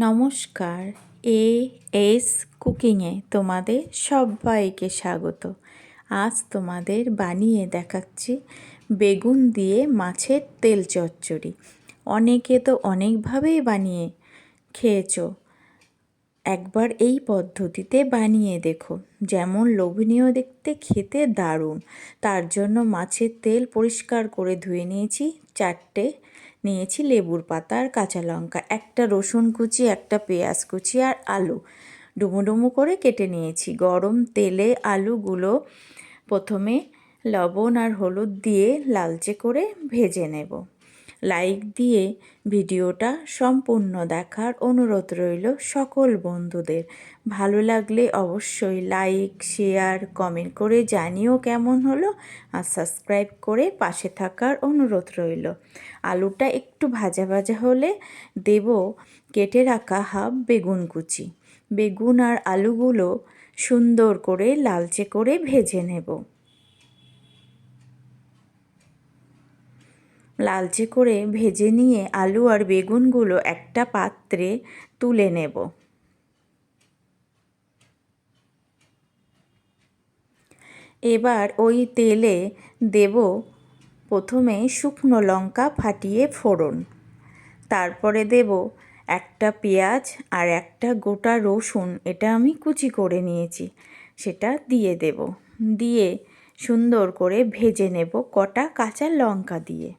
নমস্কার A S কুকিংয়ে তোমাদের সবাইকে স্বাগত। আজ তোমাদের বানিয়ে দেখাচ্ছি বেগুন দিয়ে মাছের তেল চচ্চড়ি। অনেকে তো অনেকভাবেই বানিয়ে খেয়েছো। একবার এই পদ্ধতিতে বানিয়ে দেখো। যেমন লোভনীয় দেখতে খেতে দারুণ। তার জন্য মাছের তেল পরিষ্কার করে ধুয়ে নিয়েছি চারটে নিয়েছি লেবুর পাতা আর কাঁচা লঙ্কা, একটা রসুন কুচি, একটা পেঁয়াজ কুচি আর আলু। ডুমো ডুমো করে কেটে নিয়েছি। গরম তেলে আলুগুলো প্রথমে লবণ আর হলুদ দিয়ে লালচে করে ভেজে নেব। লাইক দিয়ে ভিডিওটা সম্পূর্ণ দেখার অনুরোধ রইল সকল বন্ধুদের। ভালো লাগলে অবশ্যই লাইক, শেয়ার, কমেন্ট করে জানিও কেমন হলো আর সাবস্ক্রাইব করে পাশে থাকার অনুরোধ রইল। আলুটা একটু ভাজা ভাজা হলে দেব কেটে রাখা হাফ বেগুন কুচি। বেগুন আর আলুগুলো সুন্দর করে লালচে করে ভেজে নেব। লালচে করে ভেজে নিয়ে আলু আর বেগুনগুলো একটা পাত্রে তুলে নেব। এবার ওই তেলে দেব প্রথমে শুকনো লঙ্কা ফাটিয়ে ফোড়ন। তারপরে দেব একটা পেঁয়াজ আর একটা গোটা রসুন, এটা আমি কুচি করে নিয়েছি, সেটা দিয়ে দেব। দিয়ে সুন্দর করে ভেজে নেব কটা কাঁচা লঙ্কা দিয়ে।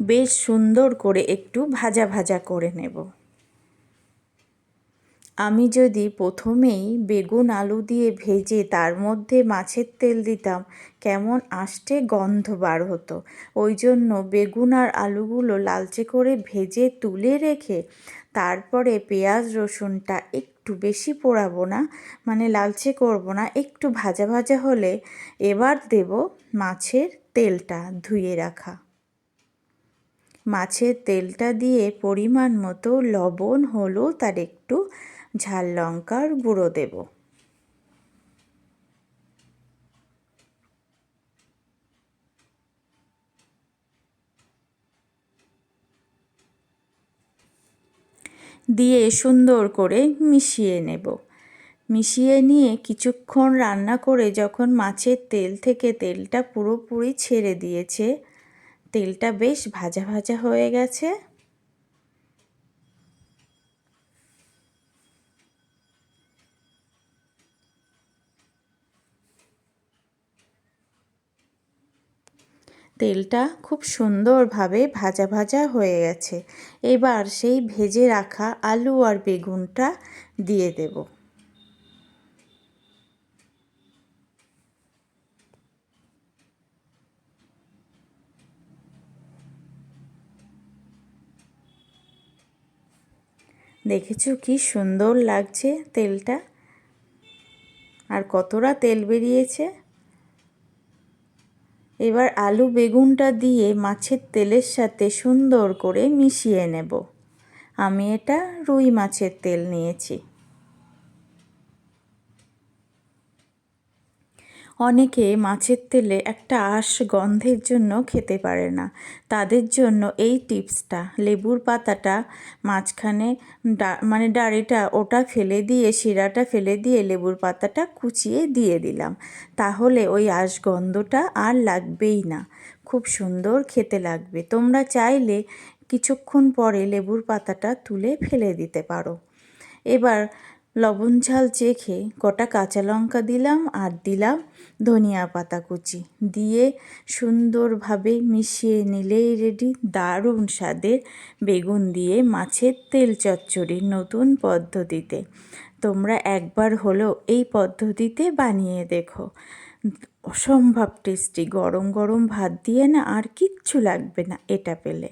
বেশ সুন্দর করে একটু ভাজা ভাজা করে নেব। আমি যদি প্রথমেই বেগুন আলু দিয়ে ভেজে তার মধ্যে মাছের তেল দিতাম, কেমন আষ্টে গন্ধ বার হতো। ওই জন্য বেগুন আর আলুগুলো লালচে করে ভেজে তুলে রেখে তারপরে পেঁয়াজ রসুনটা একটু বেশি পোড়াবো না মানে লালচে করব না, একটু ভাজা ভাজা হলে এবার দেব মাছের তেলটা ধুয়ে রাখা। মাছের তেলটা দিয়ে পরিমাণ মতো লবণ, হলুদ আর একটু ঝাল লঙ্কার গুঁড়ো দেব। দিয়ে সুন্দর করে মিশিয়ে নেব। মিশিয়ে নিয়ে কিছুক্ষণ রান্না করে যখন মাছের তেল থেকে তেলটা পুরোপুরি ছেড়ে দিয়েছে তেলটা বেশ ভাজা ভাজা হয়ে গেছে। তেলটা খুব সুন্দরভাবে ভাজা ভাজা হয়ে গেছে। এবার সেই ভেজে রাখা আলু আর বেগুনটা দিয়ে দেবো। দেখেছ কি সুন্দর লাগছে তেলটা? আর কতটা তেল বেরিয়েছে? এবার আলু বেগুনটা দিয়ে মাছের তেলের সাথে সুন্দর করে মিশিয়ে নেব। আমি এটা রুই মাছের তেল নিয়েছি। অনেকে মাছের তেলে একটা আঁশ গন্ধের জন্য খেতে পারে না। তাদের জন্য এই টিপসটা, লেবুর পাতাটা মাঝখানে ডা মানে ডাড়িটা ওটা ফেলে দিয়ে, শিরাটা ফেলে দিয়ে লেবুর পাতাটা কুচিয়ে দিয়ে দিলাম। তাহলে ওই আঁশ গন্ধটা আর লাগবেই না। খুব সুন্দর খেতে লাগবে। তোমরা চাইলে কিছুক্ষণ পরে লেবুর পাতাটা তুলে ফেলে দিতে পারো। এবার লবণ ঝাল চেখে কটা কাঁচা লঙ্কা দিলাম আর দিলাম ধনিয়া পাতা কুচি। দিয়ে সুন্দরভাবে মিশিয়ে নিলেই রেডি দারুণ স্বাদের বেগুন দিয়ে মাছের তেল চচ্চড়ি নতুন পদ্ধতিতে। তোমরা একবার হলেও এই পদ্ধতিতে বানিয়ে দেখো। অসম্ভব টেস্টি গরম গরম ভাত দিয়ে না আর কিচ্ছু লাগবে না এটা পেলে।